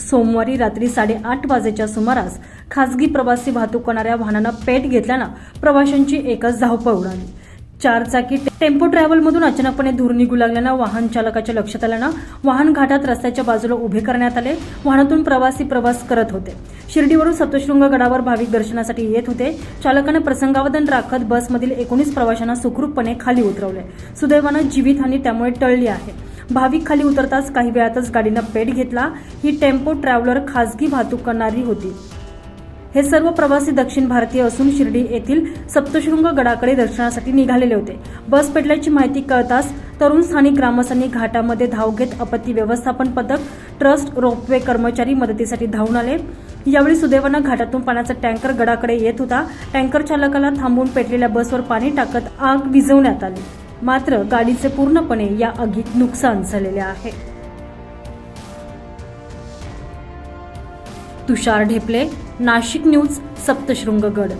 सोमवारी रात्री साडेआठ वाजेच्या सुमारास खासगी प्रवासी वाहतूक करणाऱ्या वाहनानं पेट घेतल्यानं प्रवाशांची एकच धावपळ उडाली. चार चाकी टेम्पो ट्रॅव्हलमधून अचानकपणे धूर निघू लागल्यानं वाहन चालकाच्या लक्षात आल्यानं वाहन घाटात रस्त्याच्या बाजूला उभे करण्यात आले. वाहनातून प्रवासी प्रवास करत होते. शिर्डीवरून सप्तशृंग गडावर भाविक दर्शनासाठी येत होते. चालकाने प्रसंगावधान राखत बसमधील एकोणीस प्रवाशांना सुखरूपपणे खाली उतरवले. सुदैवानं जीवितहानी त्यामुळे टळली आहे. भाविक खाली उतरताच काही वेळातच गाडीनं पेट घेतला. ही टेम्पो ट्रॅव्हलर खासगी वाहतूक करणारी होती. हे सर्व प्रवासी दक्षिण भारतीय असून शिर्डी येथील सप्तशृंग गडाकडे दर्शनासाठी निघालेले होते. बस पेटल्याची माहिती कळताच तरुण स्थानिक ग्रामस्थांनी घाटामध्ये धाव घेत आपत्ती व्यवस्थापन पथक ट्रस्ट रोपवे कर्मचारी मदतीसाठी धावून आले. यावेळी सुदैवानं घाटातून पाण्याचा टँकर गडाकडे येत होता. टँकर चालकाला थांबून पेटलेल्या बसवर पाणी टाकत आग विझवण्यात आली. मात्र गाडीचे पूर्णपणे या आगीत नुकसान झालेले आहे. तुषार ढेपले नाशिक न्यूज सप्तशृंगगड.